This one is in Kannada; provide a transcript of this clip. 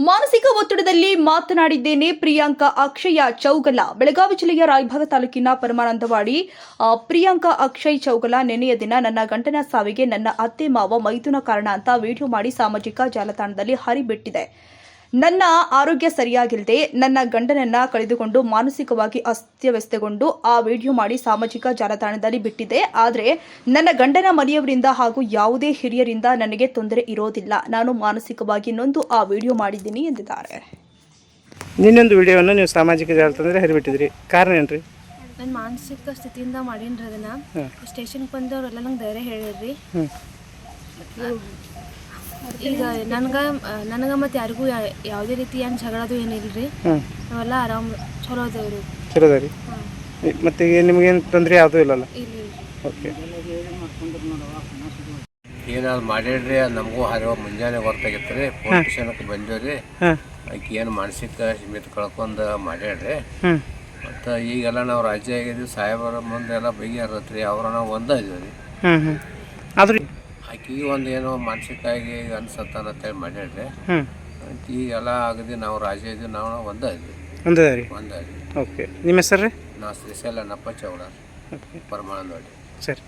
ಮಾನಸಿಕ ಒತ್ತಡದಲ್ಲಿ ಮಾತನಾಡಿದ್ದೇನೆ ಪ್ರಿಯಾಂಕಾ ಅಕ್ಷಯ ಚೌಗಲ, ಬೆಳಗಾವಿ ಜಿಲ್ಲೆಯ ರಾಯಭಾಗ ತಾಲೂಕಿನ ಪರಮಾನಂದವಾಡಿ. ಪ್ರಿಯಾಂಕಾ ಅಕ್ಷಯ್ ಚೌಗಲ ನೆನೆಯ ದಿನ ನನ್ನ ಗಂಟನ ಸಾವಿಗೆ ನನ್ನ ಅತ್ತೆ ಮಾವ ಮೈದುನ ಕಾರಣ ಅಂತ ವಿಡಿಯೋ ಮಾಡಿ ಸಾಮಾಜಿಕ ಜಾಲತಾಣದಲ್ಲಿ ಹರಿಬಿಟ್ಟಿದೆ. ನನ್ನ ಆರೋಗ್ಯ ಸರಿಯಾಗಿಲ್ಲದೆ ನನ್ನ ಗಂಡನನ್ನ ಕಳೆದುಕೊಂಡು ಮಾನಸಿಕವಾಗಿ ಅಸ್ತವ್ಯಸ್ತಗೊಂಡು ಆ ವಿಡಿಯೋ ಮಾಡಿ ಸಾಮಾಜಿಕ ಜಾಲತಾಣದಲ್ಲಿ ಬಿಟ್ಟಿದೆ. ಆದರೆ ನನ್ನ ಗಂಡನ ಮನೆಯವರಿಂದ ಹಾಗೂ ಯಾವುದೇ ಹಿರಿಯರಿಂದ ನನಗೆ ತೊಂದರೆ ಇರೋದಿಲ್ಲ. ನಾನು ಮಾನಸಿಕವಾಗಿ ನೊಂದು ಆ ವಿಡಿಯೋ ಮಾಡಿದ್ದೀನಿ ಎಂದಿದ್ದಾರೆ. ನಿನ್ನೊಂದು ವಿಡಿಯೋವನ್ನು ನೀವು ಸಾಮಾಜಿಕ ಜಾಲತಾಣದಲ್ಲಿ ಹರಿಬಿಟ್ಟಿದ್ರಿ. ಕಾರಣ ಏನ್ರಿ? ನನ್ನ ಮಾನಸಿಕ ಸ್ಥಿತಿಯಿಂದ ಮಾಡಿನ್ರಿ ಅದನ್ನ. ಸ್ಟೇಷನ್ಗೆ ಬಂದವರೆಲ್ಲ ನಂಗೆ ಧೈರ್ಯ ಹೇಳಿರಿ ಹ್ಞೂ ಈಗ ನನಗೆ ನನಗೆ ಮತ್ತೆ ಯಾರಿಗೂ ಯಾವುದೇ ರೀತಿ ಏನು ಜಗಳದು ಏನಿಲ್ರಿ ಹ್ಞೂ ನಾವೆಲ್ಲ ಆರಾಮ್ ಚಲೋ ಅದೇವ್ರಿ. ಚಲೋ ಅದ ರೀ ಮತ್ತು ಈಗ ನಿಮಗೇನು ತೊಂದರೆ ಯಾವುದೂ ಇಲ್ಲಲ್ಲ? ಇಲ್ಲ ಓಕೆ. ಏನಾದ್ರು ಮಾಡಿಡ್ರಿ ಅದು ನಮಗೂ ಹರಿವ ಮುಂಜಾನೆ ಹೊರತಾಗಿತ್ತು ರೀ. ಪೊಲೀಸ್ ಸ್ಟೇಷನ್ಗೆ ಬಂದೇವ್ರಿ ಹಾಂ. ಆಕೆ ಏನು ಮಾನಸಿಕ ಸೀಮಿತ ಕಳ್ಕೊಂಡು ಮಾಡ್ಯಾಡ್ರಿ ಹ್ಞೂ ಮತ್ತು ಈಗೆಲ್ಲ ನಾವು ರಾಜ್ಯ ಆಗಿದ್ದೀವಿ ಸಾಹೇಬರ ಮುಂದೆ ಎಲ್ಲ ಬಗೆಹರತ್ರಿ ಅವ್ರ ನಾವು ಒಂದೇ ಇದೀವಿ ರೀ. ಹ್ಞೂ ಹ್ಞೂ ಆದ್ರೂ ಆಕೆಗೆ ಒಂದು ಏನೋ ಮಾನಸಿಕವಾಗಿ ಅನ್ಸತ್ತ ಅಂತೇಳಿ ಮಾಡ್ಯಾಡ್ರಿ ಹ್ಞೂ ಅಂತ ಈಗೆಲ್ಲ ಆಗದಿ ನಾವು ರಾಜ ಇದ್ವಿ ನಾವು ಒಂದೇ ಇದ್ವಿ ಒಂದೇ ರೀ ಒಂದೇ ಇದೀವಿ ಓಕೆ. ನಿಮ್ಮ ಹೆಸರು ರೀ? ನಾವು ಶ್ರೀಶೈಲ ನಪ್ಪ ಚೌಡ. ಓಕೆ. ಪರಮಾನಂದ ಸರಿ.